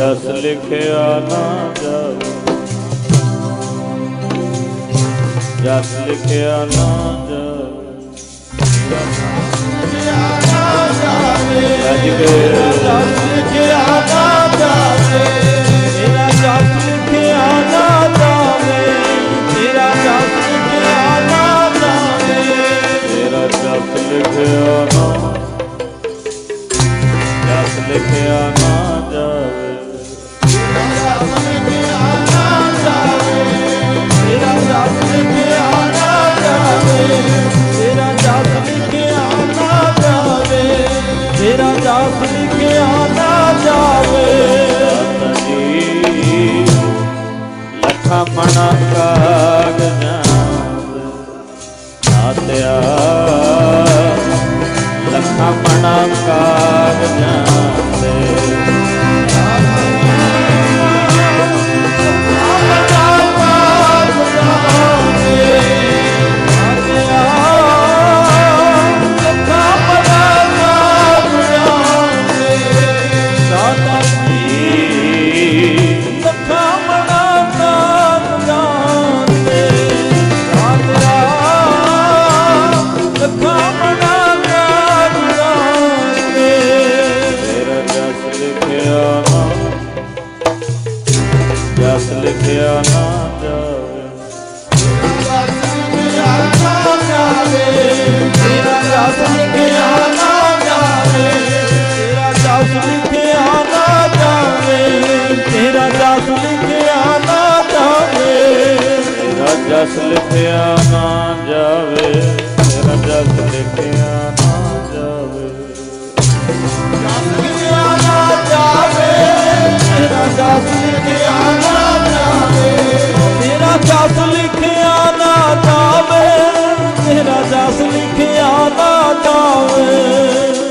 ਜਸ ਲਿਖਿਆ ਨਾ ਜਾਵੇ। ਜਸ ਲਿਖਿਆ ਨਾ ਜਾਵੇ। ਜਸ ਲਿਖਿਆ ਨਾ ਜਾਵੇ। ਮੇਰਾ ਜਸ ਲਿਖਿਆ ਨਾ ਜਾਵੇ। ਮੇਰਾ ਜਸ ਲਿਖਿਆ ਨਾ ਜਾਵੇ। ਤੇਰਾ ਜਸ ਲਿਖਿਆ ਨਾ ਜਸ ਲਿਖਿਆ ਨਾ ਜਸ ਲਿਖਿਆ ਨਾ ਜਾਵੇ। ਸਤ ਜੀ ਆਤਿਆ ਲੱਖਾਂ ਮਣਾ ਜਸ ਲਿਖਿਆ ਨਾ ਜਾਵੇ, ਤੇਰਾ ਜਸ ਲਿਖਿਆ ਨਾ ਜਾਵੇ। ਤੇਰਾ ਜਸ ਲਿਖਿਆ ਨਾ ਜਾਵੇ, ਤੇਰਾ ਜਸ ਲਿਖਿਆ ਨਾ ਜਾਵੇ। ਲਿਖਿਆ ਨਾ ਜਾਵੇ, ਤੇਰਾ ਜਸ ਲਿਖਿਆ ਨਾ ਜਾਵੇ। ਤੇਰਾ ਜਸ ਲਿਖਿਆ ਨਾ ਜਾਵੇ, ਤੇਰਾ ਜਸ ਲਿਖਿਆ ਨਾ ਜਾਵੇ।